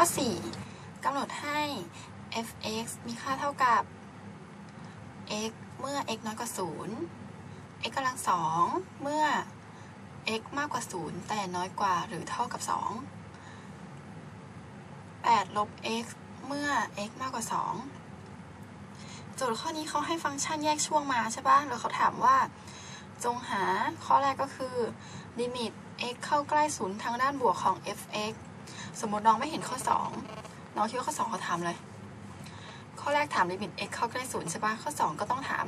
ข้อ 4กำหนดให้ f(x) มีค่าเท่ากับ x เมื่อ x น้อยกว่า 0 x กำลังสองเมื่อ x มากกว่า 0 แต่น้อยกว่าหรือเท่ากับ 2 8 ลบ x เมื่อ x มากกว่า 2 โจทย์ข้อนี้เขาให้ฟังก์ชันแยกช่วงมาใช่ปะแล้วเขาถามว่า จงหาข้อแรกก็คือลิมิต x เข้าใกล้ศูนย์ทางด้านบวกของ f(x) สมมติน้องไม่เห็นข้อ 2 น้องคิดว่าข้อ 2 เขาถามเลย ข้อแรกถามลิมิต x เข้าใกล้ศูนย์ใช่ปะข้อ 2 ก็ต้องถาม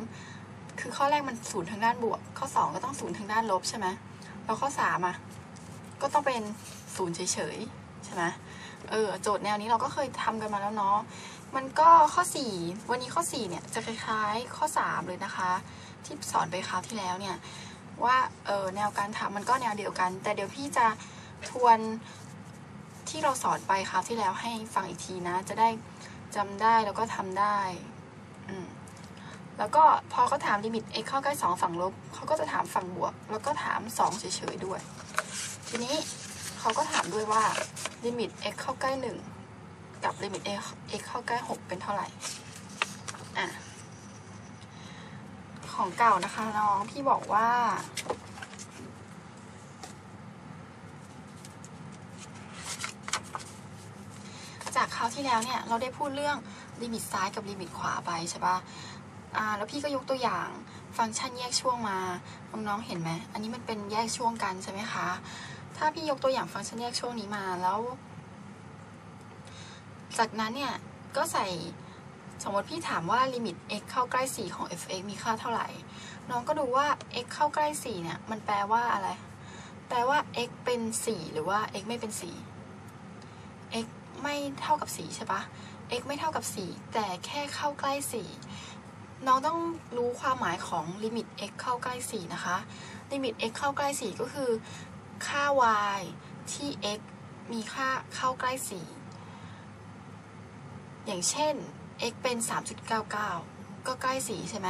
คือข้อแรกมันศูนย์ทางด้านบวก ข้อ 2 ก็ต้องศูนย์ทางด้านลบใช่ไหมแล้วข้อ 3 อะ ก็ต้องเป็นศูนย์เฉยๆใช่ไหมเออโจทย์แนวนี้เราก็เคยทำกันมาแล้วเนาะ มันก็ข้อ 4 วันนี้ข้อ 4 เนี่ยจะคล้ายๆข้อ 3 เลยนะคะ ที่สอนไปคราวที่แล้วเนี่ยว่าเออแนวการทำมันก็แนวเดียวกัน แต่เดี๋ยวพี่จะทวน ที่เราสอนไปคราวที่แล้วให้ฟังอีกทีนะ จะได้จำได้แล้วก็ทำได้อืแล้วก็พอเขาถามลิมิต x เข้าใกล้2ฝั่งลบเขาก็จะถามฝั่งบวก แล้วก็ถาม 2 เฉยๆด้วย ทีนี้เขาก็ถามด้วยว่าลิมิต x เข้าใกล้ 1 กับลิมิต x x เข้าใกล้ 6 เป็นเท่าไหร่อะของเก่านะคะน้องพี่บอกว่า จาก คราวที่แล้วเนี่ยเราได้พูดเรื่องลิมิตซ้ายกับลิมิตขวาไปใช่ปะอ่าแล้วพี่ก็ยกตัวอย่างฟังก์ชันแยกช่วงมา น้องๆเห็นไหมอันนี้มันเป็นแยกช่วงกันใช่ไหมคะ ถ้าพี่ยกตัวอย่างฟังก์ชันแยกช่วงนี้มาแล้ว จากนั้นเนี่ยก็ใส่สมมติพี่ถามว่าลิมิต x เข้าใกล้ 4 ของ f(x) มีค่าเท่าไหร่ น้องก็ดูว่า x เข้าใกล้ 4 เนี่ย มันแปลว่าอะไร แปลว่า x เป็น 4 หรือว่า x ไม่เป็น 4 ไม่เท่ากับ 4 ใช่ปะ x ไม่เท่ากับ 4 แต่แค่เข้าใกล้ 4 น้องต้องรู้ความหมายของลิมิต x เข้าใกล้ 4 นะคะ ลิมิต x เข้าใกล้ 4 ก็คือค่า y ที่ x มีค่าเข้าใกล้ 4 อย่างเช่น x เป็น 3.99 ก็ใกล้ 4 ใช่ไหม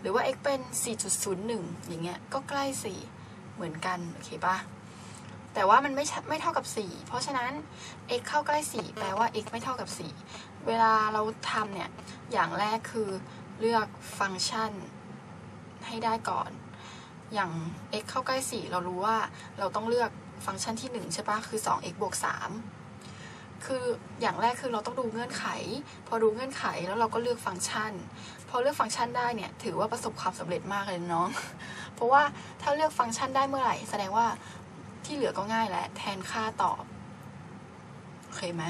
หรือว่า x เป็น 4.01 อย่างเงี้ย ก็ใกล้ 4 เหมือนกัน โอเคปะ แต่ว่ามันไม่ไม่เท่ากับ 4 เพราะฉะนั้น x เข้าใกล้ 4 แปลว่า x ไม่เท่ากับ 4 เวลาเราทำเนี่ย อย่างแรกคือเลือกฟังก์ชันให้ได้ก่อน อย่าง x เข้าใกล้ 4 เรารู้ว่าเราต้องเลือกฟังก์ชันที่ 1 ใช่ปะคือ 2x บวก 3 คืออย่างแรกคือเราต้องดูเงื่อนไข พอดูเงื่อนไขแล้วเราก็เลือกฟังก์ชัน พอเลือกฟังก์ชันได้เนี่ย ถือว่าประสบความสำเร็จมากเลยน้อง เพราะว่าถ้าเลือกฟังก์ชันได้เมื่อไหร่ แสดงว่า ที่เหลือก็ง่ายแหละแทนค่าตอบ โอเคไหม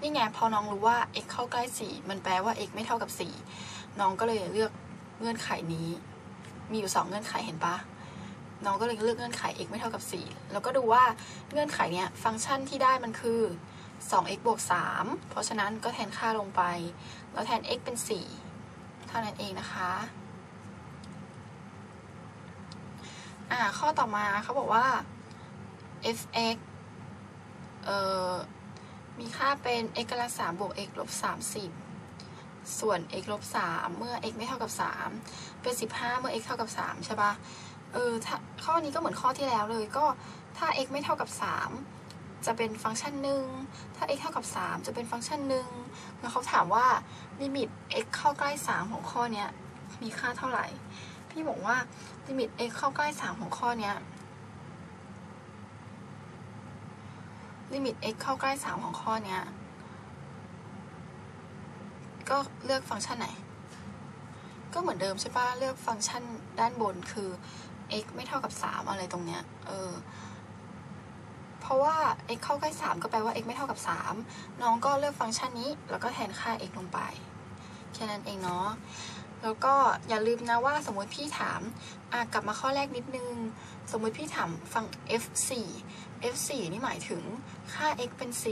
นี่ไงพอน้องรู้ว่า x เข้าใกล้ 4 มันแปลว่า x ไม่เท่ากับ 4 น้องก็เลยเลือกเงื่อนไขนี้ มีอยู่ 2 เงื่อนไขเห็นปะน้องก็เลยเลือกเงื่อนไข x ไม่เท่ากับ 4 แล้วก็ดูว่าเงื่อนไขเนี้ยฟังก์ชันที่ได้มันคือ 2x บวก 3 เพราะฉะนั้นก็แทนค่าลงไป แล้วแทน x เป็น 4 เท่านั้นเองนะคะ อ่า ข้อต่อมาเขาบอกว่า f(x) เอ่อ มีค่าเป็น x กำลังสามบวก x ลบสามสิบส่วน x ลบสามเมื่อ x ไม่เท่ากับสามเป็นสิบห้าเมื่อ x เท่ากับสามใช่ปะเออข้อนี้ก็เหมือนข้อที่แล้วเลยก็ถ้า x ไม่เท่ากับสามจะเป็นฟังก์ชันหนึ่งถ้า x เท่ากับสามจะเป็นฟังก์ชันหนึ่งแล้วเขาถามว่าลิมิต x เข้าใกล้สามของข้อนี้มีค่าเท่าไหร่ พี่บอกว่าลิมิต x เข้าใกล้สามของข้อเนี้ยลิมิต x เข้าใกล้3ของข้อเนี้ยก็เลือกฟังก์ชันไหน ก็เหมือนเดิมใช่ปะเลือกฟังก์ชันด้านบนคือ x ไม่เท่ากับ 3 อะไรตรงเนี้ย เออ เพราะว่า x เข้าใกล้ 3 ก็แปลว่า x ไม่เท่ากับ 3 น้องก็เลือกฟังก์ชันนี้ แล้วก็แทนค่า x ลงไป แค่นั้นเองเนาะ แล้วก็อย่าลืมนะว่าสมมติพี่ถามอะกลับมาข้อแรกนิดนึง สมมติพี่ถามฟัง f4 f4 นี่หมายถึงค่า x เป็น 4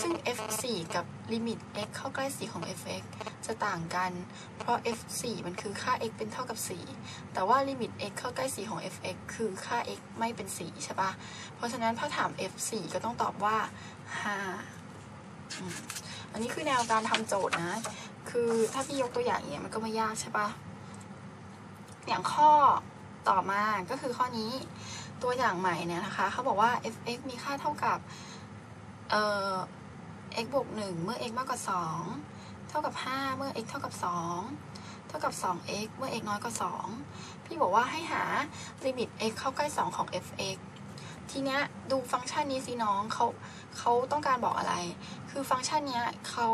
ซึ่ง f4 กับลิมิต x เข้าใกล้ 4 ของ fx จะต่างกัน เพราะ f4 มันคือค่า x เป็นเท่ากับ 4 แต่ว่าลิมิต x เข้าใกล้ 4 ของ fx คือค่า x ไม่เป็น 4 ใช่ปะเพราะฉะนั้นถ้าถาม f4 ก็ต้องตอบว่า 5อันนี้คือแนวการทำโจทย์นะ คือถ้าพี่ยกตัวอย่างอย่างเงี้ยมันก็ไม่ยากใช่ปะอย่างข้อต่อมาก็คือข้อนี้ตัวอย่างใหม่เนี่ยนะคะเขาบอกว่า f(x) มีค่าเท่ากับเอ่อ x บวกหนึ่งเมื่อ x มากกว่าสองเท่ากับห้าเมื่อ x เท่ากับสองเท่ากับ 2x เมื่อ x น้อยกว่า 2 พี่บอกว่าให้หาลิมิต x เข้าใกล้ 2 ของ f(x) ทีเนี้ยดูฟังก์ชันนี้สิน้องเขาเขาต้องการบอกอะไร คือฟังก์ชันเนี้ยเขา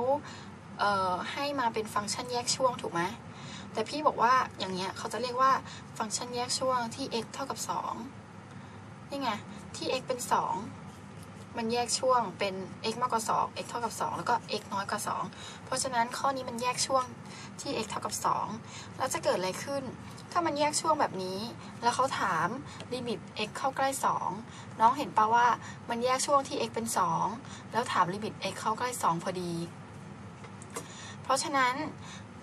ให้มาเป็นฟังก์ชันแยกช่วงถูกไหมแต่พี่บอกว่าอย่างเงี้ยเขาจะเรียกว่าฟังก์ชันแยกช่วงที่ x เท่ากับ 2 นี่ไง ที่ x เป็น 2 มันแยกช่วงเป็น x มากกว่า 2 x เท่ากับ 2 แล้วก็ x น้อยกว่า 2 เพราะฉะนั้นข้อนี้มันแยกช่วงที่ x เท่ากับ 2 แล้วจะเกิดอะไรขึ้น ถ้ามันแยกช่วงแบบนี้ แล้วเขาถามลิมิต x เข้าใกล้ 2 น้องเห็นปะว่ามันแยกช่วงที่ x เป็น 2 แล้วถามลิมิต x เข้าใกล้ 2 พอดี เพราะฉะนั้น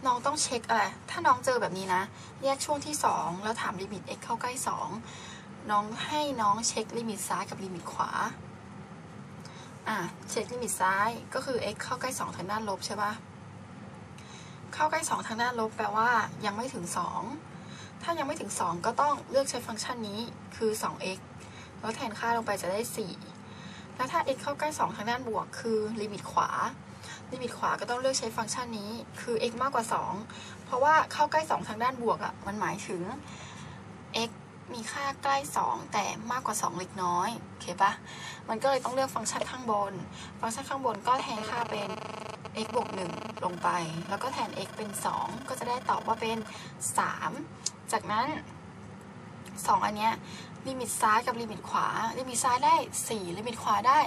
น้องต้องเช็คอะไร ถ้าน้องเจอแบบนี้นะ แยกช่วงที่ 2 แล้วถามลิมิต x เข้าใกล้ 2 น้องให้น้องเช็คลิมิตซ้ายกับลิมิตขวา อะ เช็คลิมิตซ้ายก็คือ x เข้าใกล้ 2 ทางด้านลบใช่ปะเข้าใกล้ 2 ทางด้านลบแปลว่ายังไม่ถึง 2 ถ้ายังไม่ถึง 2 ก็ต้องเลือกใช้ฟังก์ชันนี้คือ 2x แล้วแทนค่าลงไปจะได้ 4 แล้วถ้า x เข้าใกล้ 2 ทางด้านบวก คือลิมิตขวา ลิมิตขวาก็ต้องเลือกใช้ฟังก์ชันนี้คือ x มากกว่า 2 เพราะว่าเข้าใกล้ 2 ทางด้านบวกอะ่ะมันหมายถึง x มีค่าใกล้ 2 แต่มากกว่า 2 เล็กน้อยโอเคปะมันก็เลยต้องเลือกฟังก์ชันข้างบน ฟังก์ชันข้างบนก็แทนค่าเป็น x บวก 1 ลงไป แล้วก็แทน x เป็น 2 ก็จะได้ตอบว่าเป็น 3 จากนั้น 2 อันเนี้ยลิมิตซ้ายกับลิมิตขวา ลิมิตซ้ายได้ 4 ลิมิตขวาได้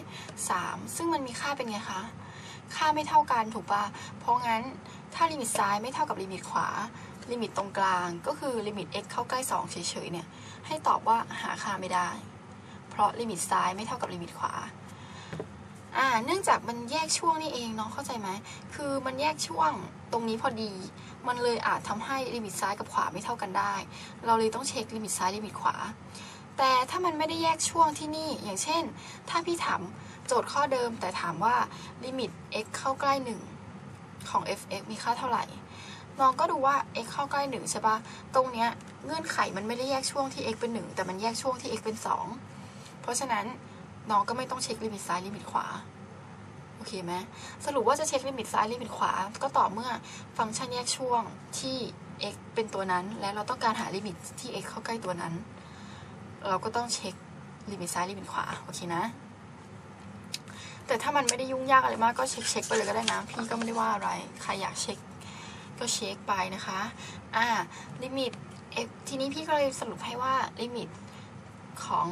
3 ซึ่งมันมีค่าเป็นไงคะ ค่าไม่เท่ากันถูกปะเพราะงั้นถ้าลิมิตซ้ายไม่เท่ากับลิมิตขวา ลิมิตตรงกลางก็คือลิมิต x เข้าใกล้ 2 เฉยๆเนี่ย ให้ตอบว่าหาค่าไม่ได้ เพราะลิมิตซ้ายไม่เท่ากับลิมิตขวาอ่าเนื่องจากมันแยกช่วงนี่เองเน้องเข้าใจไหมคือมันแยกช่วงตรงนี้พอดี มันเลยอาจทำให้ลิมิตซ้ายกับขวาไม่เท่ากันได้ เราเลยต้องเช็คลิมิตซ้ายลิมิตขวา แต่ถ้ามันไม่ได้แยกช่วงที่นี่อย่างเช่น ถ้าพี่ถาม โจทย์ข้อเดิมแต่ถามว่าลิมิต x เข้าใกล้ 1 ของ f(x) มีค่าเท่าไหร่น้องก็ดูว่า x เข้าใกล้ 1 ใช่ปะตรงเนี้ยเงื่อนไขมันไม่ได้แยกช่วงที่ x เป็น 1 แต่มันแยกช่วงที่ x เป็น 2 เพราะฉะนั้นน้องก็ไม่ต้องเช็คลิมิตซ้ายลิมิตขวา โอเคไหมสรุปว่าจะเช็คลิมิตซ้ายลิมิตขวา ก็ต่อเมื่อฟังก์ชันแยกช่วงที่ x เป็นตัวนั้น และเราต้องการหาลิมิตที่ x เข้าใกล้ตัวนั้น เราก็ต้องเช็คลิมิตซ้ายลิมิตขวา โอเคนะ แต่ถ้ามันไม่ได้ยุ่งยากอะไรมากก็เช็คเช็คไปเลยก็ได้นะ พี่ก็ไม่ได้ว่าอะไร ใครอยากเช็คก็เช็คไปนะคะ อ่า ลิมิต x ทีนี้พี่ก็เลยสรุปให้ว่าลิมิตของ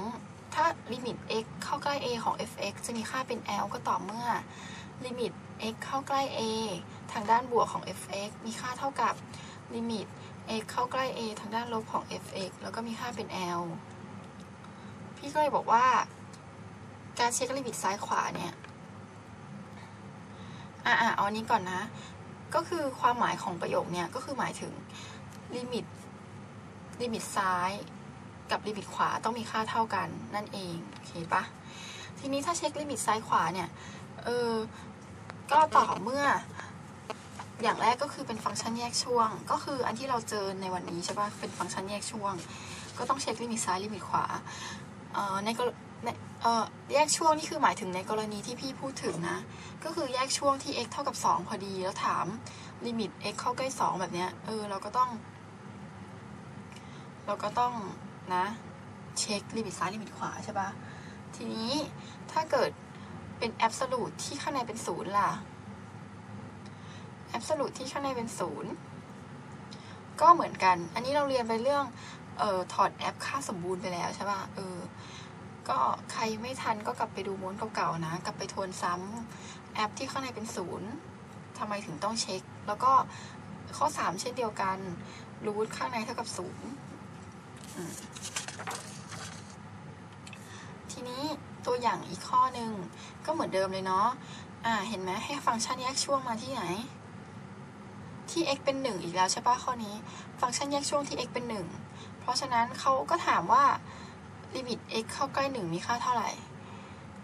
ถ้าลิมิต x เข้าใกล้ a ของ f(x) จะมีค่าเป็น l ก็ต่อเมื่อลิมิต x เข้าใกล้ a ทางด้านบวกของ f(x) มีค่าเท่ากับลิมิต x เข้าใกล้ a ทางด้านลบของ f(x) แล้วก็มีค่าเป็น l พี่ก็เลยบอกว่า การเช็คลิมิตซ้ายขวาเนี่ย อ่าเอาอันนี้ก่อนนะ ก็คือความหมายของประโยคเนี่ย ก็คือหมายถึงลิมิต ลิมิตซ้ายกับลิมิตขวาต้องมีค่าเท่ากันนั่นเอง โอเคปะทีนี้ถ้าเช็คลิมิตซ้ายขวาเนี่ย เออ ก็ต่อเมื่อ อย่างแรกก็คือเป็นฟังก์ชันแยกช่วง ก็คืออันที่เราเจอในวันนี้ใช่ปะเป็นฟังก์ชันแยกช่วง ก็ต้องเช็คลิมิตซ้ายลิมิตขวา เอ่อ ใน เอ่อแยกช่วงนี่คือหมายถึงในกรณีที่พี่พูดถึงนะ ก็คือแยกช่วงที่ x เท่ากับ 2 พอดีแล้วถามลิมิต x เข้าใกล้ 2 แบบเนี้ย เออ เราก็ต้อง เราก็ต้องนะ เช็คลิมิตซ้ายลิมิตขวาใช่ปะทีนี้ถ้าเกิดเป็นแอบสูตที่ข้างในเป็นศูนย์ล่ะแอบสูตที่ข้างในเป็นศูนย์ก็เหมือนกัน อันนี้เราเรียนไปเรื่องเอ่อถอดแอปค่าสมบูรณ์ไปแล้วใช่ปะเออ ก็ใครไม่ทันก็กลับไปดูม้วนเก่าๆนะ กลับไปทวนซ้ำแอปที่ข้างในเป็นศูนย์ทำไมถึงต้องเช็ค แล้วก็ข้อ 3 เช่นเดียวกันรูทข้างในเท่ากับศูนย์ทีนี้ตัวอย่างอีกข้อหนึ่งก็เหมือนเดิมเลยเนาะอ่าเห็นไหมให้ฟังก์ชันแยกช่วงมาที่ไหน ที่ x เป็น 1 อีกแล้วใช่ปะข้อนี้ ฟังก์ชันแยกช่วงที่ x เป็น 1 เพราะฉะนั้นเขาก็ถามว่า ลิมิต x เข้าใกล้ 1 มีค่าเท่าไหร่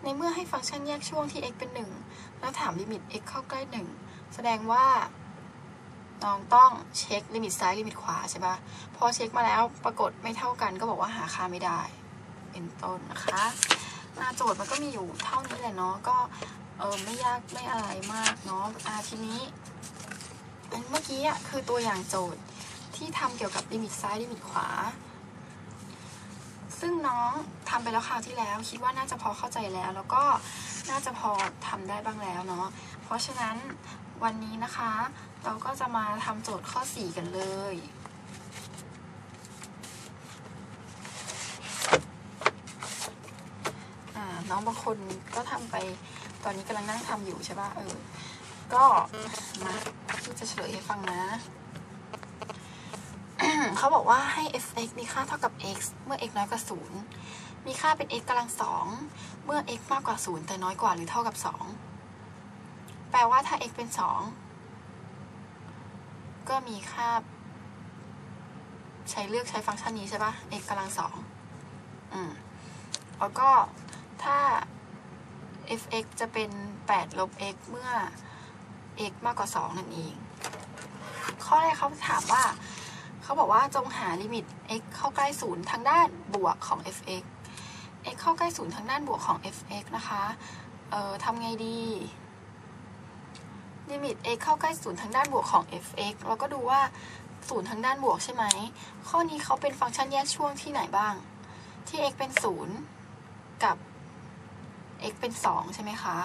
ในเมื่อให้ฟังก์ชันแยกช่วงที่ x เป็น 1 แล้วถามลิมิต x เข้าใกล้ 1 แสดงว่าน้องต้องเช็คลิมิตซ้ายลิมิตขวาใช่ปะพอเช็คมาแล้วปรากฏไม่เท่ากันก็บอกว่าหาค่าไม่ได้ เป็นต้นนะคะหน้าโจทย์มันก็มีอยู่เท่านี้แหละเนาะก็เออไม่ยากไม่อะไรมากเนาะอ่าทีนี้อันเมื่อกี้อะคือตัวอย่างโจทย์ที่ทำเกี่ยวกับลิมิตซ้ายลิมิตขวา ซึ่งน้องทำไปแล้วคราวที่แล้ว คิดว่าน่าจะพอเข้าใจแล้ว แล้วก็น่าจะพอทำได้บ้างแล้วเนาะเพราะฉะนั้นวันนี้นะคะ เราก็จะมาทำโจทย์ข้อ 4 กันเลยอ่าน้องบางคนก็ทำไปตอนนี้กำลังนั่งทำอยู่ใช่ป่ะเออก็มาที่จะเฉลยให้ฟังนะ เขาบอกว่าให้ f(x) มีค่าเท่ากับ x เมื่อ x น้อยกว่า 0 มีค่าเป็น x กำลังสองเมื่อ x มากกว่า 0 แต่น้อยกว่าหรือเท่ากับ 2 แปลว่าถ้า x เป็น 2 ก็มีค่า ใช้เลือกใช้ฟังก์ชันนี้ใช่ปะ x กำลังสองอืม แล้วก็ถ้า f(x) จะเป็น 8 ลบ x เมื่อ x มากกว่า 2 นั่นเอง ข้อแรกเขาถามว่า เขาบอกว่าจงหาลิมิต x เข้าใกล้ศูนย์ทางด้านบวกของ f(x) x เข้าใกล้ศูนย์ทางด้านบวกของ f(x) นะคะ เอ่อทำไงดีลิมิต x เข้าใกล้ศูนย์ทางด้านบวกของ f(x) เราก็ดูว่าศูนย์ทางด้านบวกใช่ไหม ข้อนี้เขาเป็นฟังก์ชันแยกช่วงที่ไหนบ้าง ที่ x เป็นศูนย์กับ x เป็นสองใช่ไหมคะ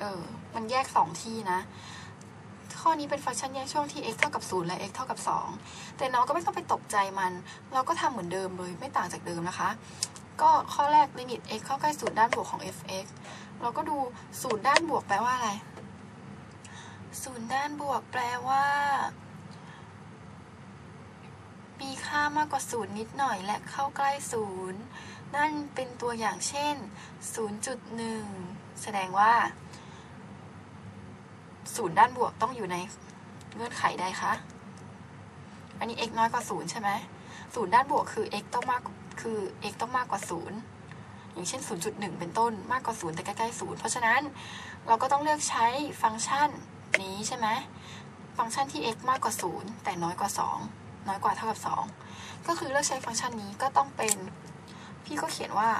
เออ มันแยกสองที่นะ ข้อนี้เป็นฟังก์ชันแยกช่วงที่ x เท่ากับ 0 และ x เท่ากับ 2 แต่น้องก็ไม่ต้องไปตกใจมัน เราก็ทำเหมือนเดิมเลยไม่ต่างจากเดิมนะคะ ก็ข้อแรกลิมิต x เข้าใกล้ศูนย์ด้านบวกของ f(x) เราก็ดูศูนย์ด้านบวกแปลว่าอะไรศูนย์ด้านบวกแปลว่า มีค่ามากกว่าศูนย์นิดหน่อยและเข้าใกล้ศูนย์นั่นเป็นตัวอย่างเช่น 0.1 แสดงว่า ศูนย์ด้านบวกต้องอยู่ในเงื่อนไขใดคะ อันนี้ x น้อยกว่าศูนย์ใช่ไหมศูนย์ด้านบวกคือ x ต้องมากคือ x ต้องมากกว่าศูนย์อย่างเช่น 0.1 เป็นต้นมากกว่าศูนย์แต่ใกล้ๆศูนย์เพราะฉะนั้นเราก็ต้องเลือกใช้ฟังก์ชันนี้ใช่ไหมฟังก์ชันที่ x มากกว่าศูนย์แต่น้อยกว่า 2 น้อยกว่าเท่ากับ 2 ก็คือเลือกใช้ฟังก์ชันนี้ก็ต้องเป็น พี่ก็เขียนว่า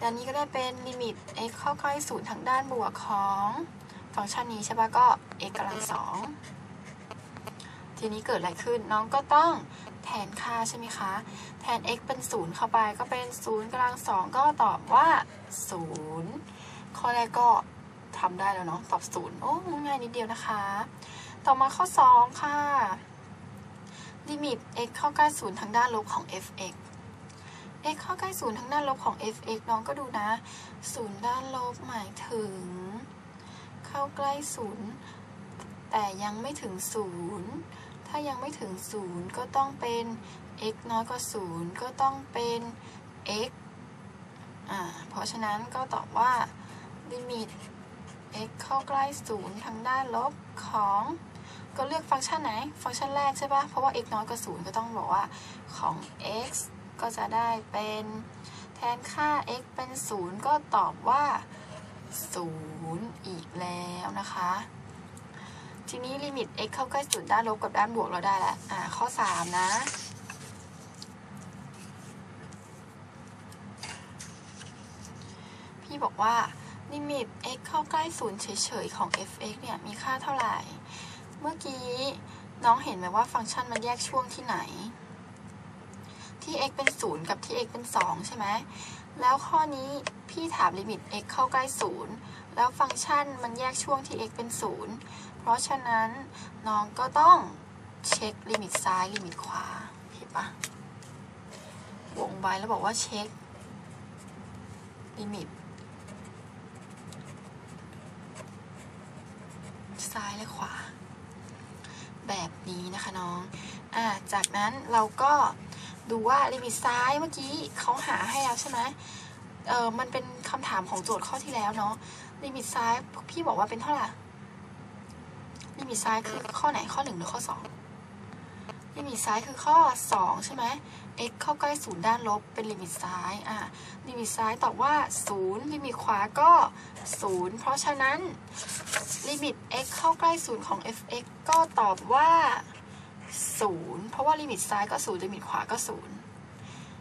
ด้านนี้ก็ได้เป็นลิมิต x เข้าใกล้ศูนย์ทางด้านบวกของ ฟังก์ชันนี้ใช่ปะก็ x กำลังสองทีนี้เกิดอะไรขึ้นน้องก็ต้องแทนค่าใช่ไหมคะ แทน x เป็นศูนย์เข้าไปก็เป็นศูนย์กำลังสองก็ตอบว่าศูนย์ข้อแรกก็ทำได้แล้วเนาะตอบศูนย์โอ้ง่ายนิดเดียวนะคะ ต่อมาข้อ 2 ค่ะลิมิต x เข้าใกล้ศูนย์ทางด้านลบของ f(x) x เข้าใกล้ศูนย์ทางด้านลบของ f(x) น้องก็ดูนะศูนย์ด้านลบหมายถึง เข้าใกล้ศูนย์แต่ยังไม่ถึงศูนย์ถ้ายังไม่ถึงศูนย์ก็ต้องเป็น x น้อยกว่าศูนย์ก็ต้องเป็น x อ่าเพราะฉะนั้นก็ตอบว่าลิมิต x เข้าใกล้ศูนย์ทางด้านลบของก็เลือกฟังก์ชันไหน ฟังก์ชันแรกใช่ปะเพราะว่า x น้อยกว่าศูนย์ก็ต้องบอกว่าของ x ก็จะได้เป็นแทนค่า x เป็นศูนย์ก็ตอบว่าศูนย์อีกแล้ว นะคะ ทีนี้ลิมิต x เข้าใกล้ศูนย์ด้านลบกับด้านบวกเราได้แล้ว อ่า ข้อ 3 นะพี่บอกว่าลิมิต x เข้าใกล้ศูนย์เฉยๆของ f(x) เนี่ยมีค่าเท่าไหร่ เมื่อกี้น้องเห็นไหมว่าฟังก์ชันมันแยกช่วงที่ไหน ที่ x เป็น0กับที่ x เป็น 2 ใช่ไหม แล้วข้อนี้พี่ถามลิมิต x เข้าใกล้0 แล้วฟังก์ชันมันแยกช่วงที่ x เป็น 0 เพราะฉะนั้นน้องก็ต้องเช็คลิมิตซ้ายลิมิตขวาเห็นปะวงไว้แล้วบอกว่าเช็คลิมิตซ้ายและขวา แบบนี้นะคะน้องอ่าจากนั้นเราก็ดูว่าลิมิตซ้ายเมื่อกี้เขาหาให้แล้วใช่ไหมเออมันเป็นคำถามของโจทย์ข้อที่แล้วเนาะ ลิมิตซ้ายพี่บอกว่าเป็นเท่าไหร่ลิมิตซ้ายคือข้อไหนข้อหนึ่งหรือข้อสองลิมิตซ้ายคือข้อสองใช่ไหม x เข้าใกล้ศูนย์ด้านลบเป็นลิมิตซ้าย อะ ลิมิตซ้ายตอบว่าศูนย์ลิมิตขวาก็ศูนย์เพราะฉะนั้น ลิมิต x เข้าใกล้ศูนย์ของ f(x) ก็ตอบว่าศูนย์เพราะว่าลิมิตซ้ายก็ศูนย์ลิมิตขวาก็ศูนย์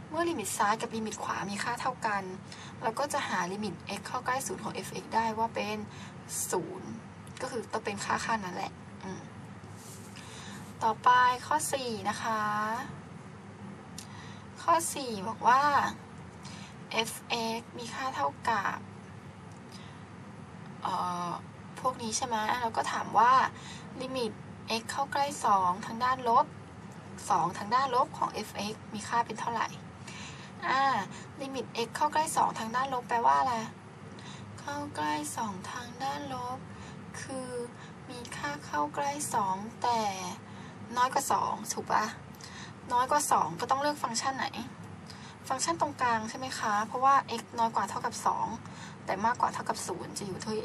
เมื่อลิมิตซ้ายกับลิมิตขวามีค่าเท่ากัน เราก็จะหาลิมิต x เข้าใกล้ศูนย์ของ f(x) ได้ว่าเป็นศูนย์ก็คือต้องเป็นค่าค่านั้นแหละ ต่อไปข้อ 4 นะคะ ข้อ 4 บอกว่า f(x) มีค่าเท่ากับพวกนี้ใช่ไหมเราก็ถามว่าลิมิต x เข้าใกล้ 2 ทางด้านลบ 2 ทางด้านลบของ f(x) มีค่าเป็นเท่าไหร่ อ่าลิมิต x เข้าใกล้ 2 ทางด้านลบแปลว่าอะไร เข้าใกล้ 2 ทางด้านลบ คือมีค่าเข้าใกล้ 2 แต่น้อยกว่า 2 ถูกปะน้อยกว่า 2 ก็ต้องเลือกฟังก์ชันไหน ฟังก์ชันตรงกลางใช่ไหมคะ เพราะว่า x น้อยกว่าเท่ากับ 2 แต่มากกว่าเท่ากับ 0 จะอยู่ที่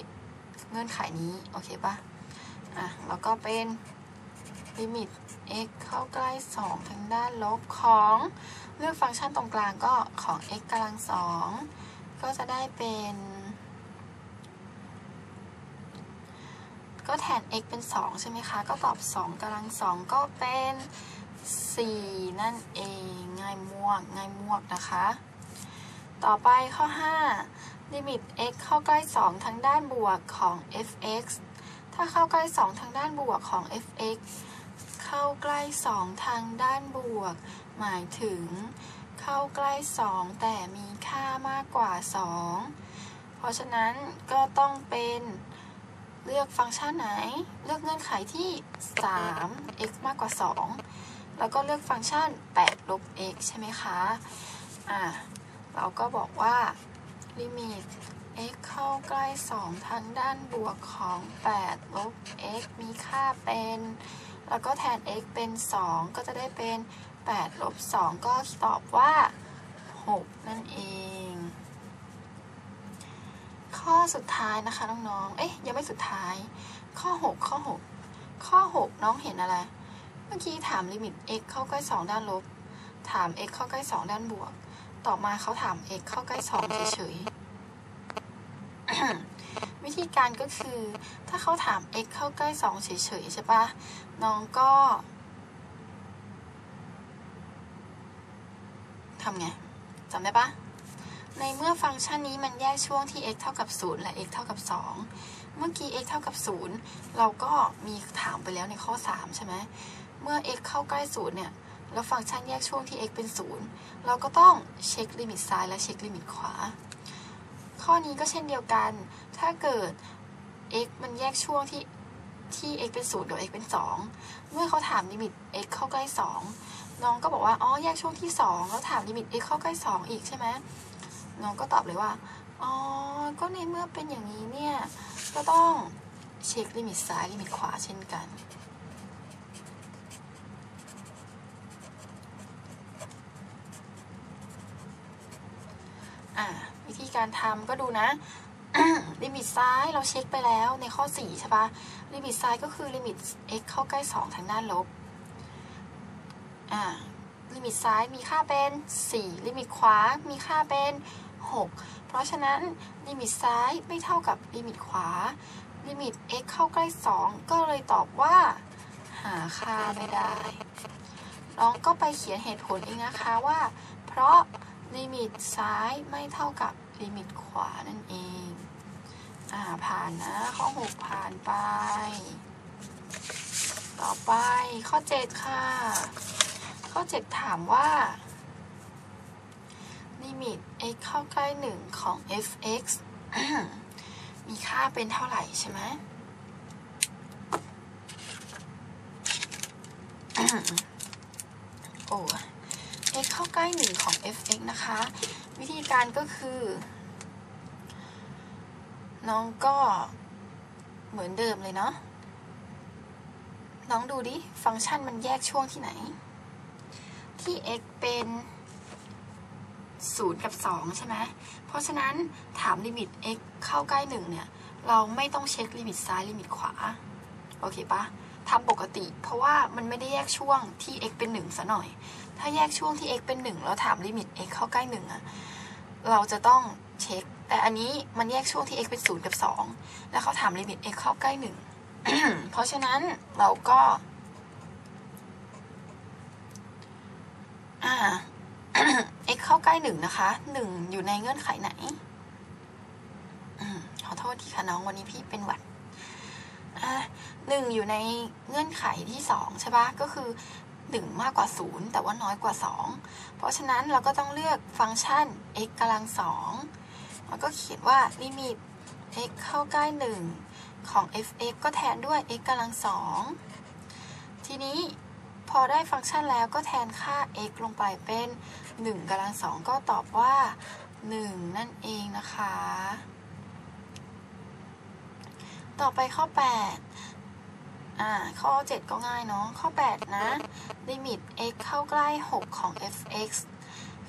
เงื่อนไขนี้ โอเคปะอะ แล้วก็เป็นลิมิต x เข้าใกล้ 2 ทางด้านลบของเลือกฟังก์ชันตรงกลางก็ของ x กำลังสองก็จะได้เป็น ก็แทน x เป็น 2 ใช่ไหมคะ ก็ตอบ 2กำลังสองก็เป็น 4 นั่นเอง ง่ายมวก ง่ายมวกนะคะ ต่อไปข้อ 5 ลิมิต x เข้าใกล้ 2 ทางด้านบวกของ f(x) ถ้าเข้าใกล้ 2 ทางด้านบวกของ f(x) เข้าใกล้2ทางด้านบวก หมายถึง เข้าใกล้2แต่มีค่ามากกว่า2เพราะฉะนั้นก็ต้องเป็นเลือกฟังก์ชันไหน เลือกเงื่อนไขที่ 3 x มากกว่า 2 แล้วก็เลือกฟังก์ชัน8ลบ x ใช่ไหมคะ อะเราก็บอกว่า ลิมิต x เข้าใกล้ 2 ทางด้านบวกของ 8 ลบ x มีค่าเป็น แล้วก็แทน x เป็น 2 ก็จะได้เป็น8ลบ2ก็ตอบว่า 6 นั่นเอง ข้อสุดท้ายนะคะน้องๆ เอ๊ะยังไม่สุดท้าย ข้อ 6 ข้อ 6 ข้อ 6 น้องเห็นอะไร เมื่อกี้ถามลิมิต x เข้าใกล้ 2 ด้านลบ ถาม x เข้าใกล้ 2 ด้านบวก ต่อมาเขาถาม x เข้าใกล้ 2 เฉยๆ วิธีการก็คือ ถ้าเขาถาม x เข้าใกล้ 2 เฉยๆ ใช่ปะน้องก็ทำไงจำได้ปะในเมื่อฟังก์ชันนี้มันแยกช่วงที่ x เท่ากับ 0 และ x เท่ากับ 2 เมื่อกี้ x เท่ากับ 0 เราก็มีถามไปแล้วในข้อ 3 ใช่ไหม เมื่อ x เข้าใกล้ 0 เนี่ย แล้วฟังก์ชันแยกช่วงที่ x เป็น 0 เราก็ต้องเช็คลิมิตซ้ายและเช็คลิมิตขวา ข้อนี้ก็เช่นเดียวกัน ถ้าเกิด x มันแยกช่วงที่ที่ x เป็น0กับ x เป็น 2 เมื่อเขาถามลิมิต x เข้าใกล้ 2 น้องก็บอกว่า อ๋อ แยกช่วงที่ 2 แล้วถามลิมิต x เข้าใกล้ 2 อีกใช่ไหมน้องก็ตอบเลยว่า อ๋อ ก็ในเมื่อเป็นอย่างนี้เนี่ย ก็ต้องเช็คลิมิตซ้ายลิมิตขวาเช่นกันอ่าวิธีการทำก็ดูนะ ลิมิตซ้ายเราเช็คไปแล้วในข้อ 4 ใช่ปะลิมิตซ้ายก็คือลิมิต x เข้าใกล้ 2 ทางด้านลบอ่าลิมิตซ้ายมีค่าเป็น 4 ลิมิตขวา มีค่าเป็น 6 เพราะฉะนั้นลิมิตซ้ายไม่เท่ากับลิมิตขวา ลิมิต x เข้าใกล้ 2 ก็เลยตอบว่า หาค่าไม่ได้น้องก็ไปเขียนเหตุผลเองนะคะว่า เพราะลิมิตซ้ายไม่เท่ากับ ลิมิตขวานั่นเอง อ่า ผ่านนะ ข้อ 6 ผ่านไป ต่อไปข้อ 7 ค่ะ ข้อ 7 ถามว่า ลิมิต x เข้าใกล้ 1 ของ f(x) มีค่าเป็นเท่าไหร่ใช่ไหมโอ้ x เข้าใกล้ 1 ของ f(x) นะคะ วิธีการก็คือ น้องก็เหมือนเดิมเลยเนาะน้องดูดิ ฟังก์ชันมันแยกช่วงที่ไหน ที่ x เป็น 0 กับ 2 ใช่ไหม เพราะฉะนั้นถามลิมิต x เข้าใกล้ 1 เนี่ย เราไม่ต้องเช็คลิมิตซ้ายลิมิตขวา โอเคปะ ทำปกติ เพราะว่ามันไม่ได้แยกช่วงที่ x เป็น1ซะหน่อย ถ้าแยกช่วงที่ x เป็น1แล้วถามลิมิต x เข้าใกล้1อะเราจะต้องเช็ค แต่อันนี้มันแยกช่วงที่ x เป็น0กับ2แล้วเขาถามลิมิต x เข้าใกล้1เพราะฉะนั้นเราก็อ่า x ใกล้หนึ่งนะคะหนึ่งอยู่ในเงื่อนไขไหนอขอโทษทีค่ะน้องวันนี้พี่เป็นหวัด หนึ่งอยู่ในเงื่อนไขที่สองใช่ปะก็คือหนึ่งมากกว่าศูนย์แต่ว่าน้อยกว่าสองเพราะฉะนั้นเราก็ต้องเลือกฟังก์ชัน x กำลังสองแล้วก็เขียนว่าลิมิต x เข้าใกล้หนึ่งของ f(x) ก็แทนด้วย x กำลังสองทีนี้พอได้ฟังก์ชันแล้วก็แทนค่า x ลงไปเป็น1กำลังสองก็ตอบว่า 1 นั่นเองนะคะ ต่อไปข้อ 8 อ่า ข้อ 7 ก็ง่ายเนาะ ข้อ 8 นะลิมิต x เข้าใกล้ 6 ของ f(x)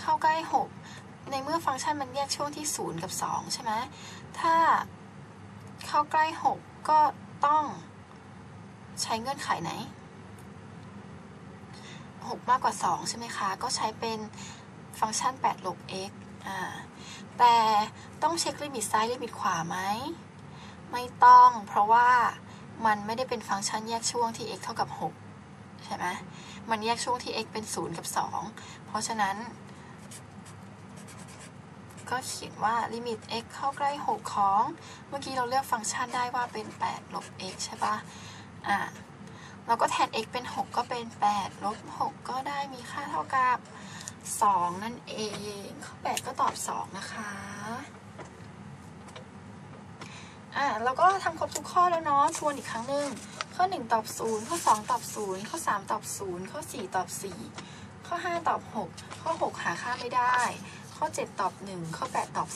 เข้าใกล้ 6 ในเมื่อฟังก์ชันมันแยกช่วงที่ 0 กับ 2 ใช่ไหม ถ้าเข้าใกล้ 6 ก็ต้องใช้เงื่อนไขไหน 6 มากกว่า 2 ใช่ไหมคะ ก็ใช้เป็นฟังก์ชัน 8 ลบ x อ่า แต่ต้องเช็คลิมิตซ้ายลิมิตขวาไหม ไม่ต้อง เพราะว่ามันไม่ได้เป็นฟังก์ชันแยกช่วงที่ x เท่ากับ 6 ใช่ไหมมันแยกช่วงที่ x เป็น 0 กับ 2 เพราะฉะนั้น ก็เขียนว่าลิมิต x เข้าใกล้ 6 ของ เมื่อกี้เราเลือกฟังก์ชันได้ว่าเป็น 8 ลบ x ใช่ปะอ่าเราก็แทน x เป็น 6 ก็เป็น 8 ลบ 6 ก็ได้มีค่าเท่ากับ 2 นั่นเอง ข้อ 8 ก็ตอบ 2 นะคะ เราก็ทำครบทุกข้อแล้วเนาะ ทวนอีกครั้งหนึ่ง ข้อ 1 ตอบ 0 ข้อ 2 ตอบ 0 ข้อ 3 ตอบ 0 ข้อ 4 ตอบ 4 ข้อ 5 ตอบ 6 ข้อ 6 หาค่าไม่ได้ ข้อ 7 ตอบ 1 ข้อ 8 ตอบ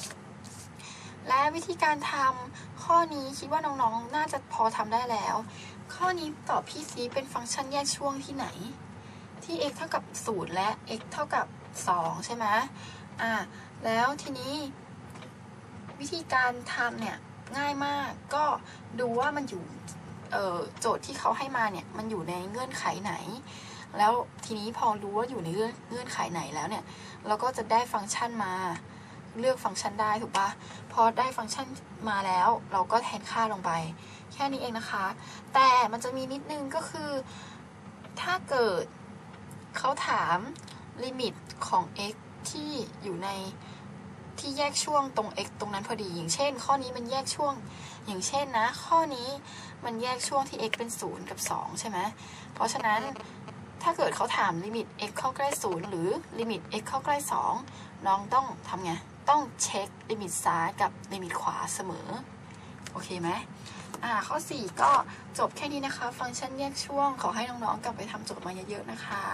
2 และวิธีการทำข้อนี้คิดว่าน้องๆ น่าจะพอทำได้แล้ว ข้อนี้ตอบพี่ซีเป็นฟังก์ชันแยกช่วงที่ไหน ที่ x เท่ากับ 0 และ x เท่ากับ 2 ใช่ไหมอ่าแล้วทีนี้ วิธีการทำเนี่ยง่ายมากก็ดูว่ามันอยู่โจทย์ที่เขาให้มาเนี่ยมันอยู่ในเงื่อนไขไหน แล้วทีนี้พอรู้ว่าอยู่ในเงื่อนเงื่อนไขไหนแล้วเนี่ย เราก็จะได้ฟังก์ชันมา เลือกฟังก์ชันได้ถูกปะพอได้ฟังก์ชันมาแล้ว เราก็แทนค่าลงไป แค่นี้เองนะคะ แต่มันจะมีนิดนึงก็คือ ถ้าเกิดเขาถามลิมิตของ x ที่อยู่ใน ที่แยกช่วงตรง x ตรงนั้นพอดี อย่างเช่น ข้อนี้มันแยกช่วง อย่างเช่นนะ ข้อนี้มันแยกช่วงที่ x เป็น 0 กับ 2 ใช่ไหมเพราะฉะนั้นถ้าเกิดเขาถามลิมิต x เข้าใกล้ 0 หรือลิมิต x เข้าใกล้ 2 น้องต้องทำไง ต้องเช็คลิมิตซ้ายกับลิมิตขวาเสมอ โอเคไหมอ่าข้อ 4 ก็จบแค่นี้นะคะ ฟังก์ชันแยกช่วงขอให้น้องๆกลับไปทำโจทย์มาเยอะๆนะคะ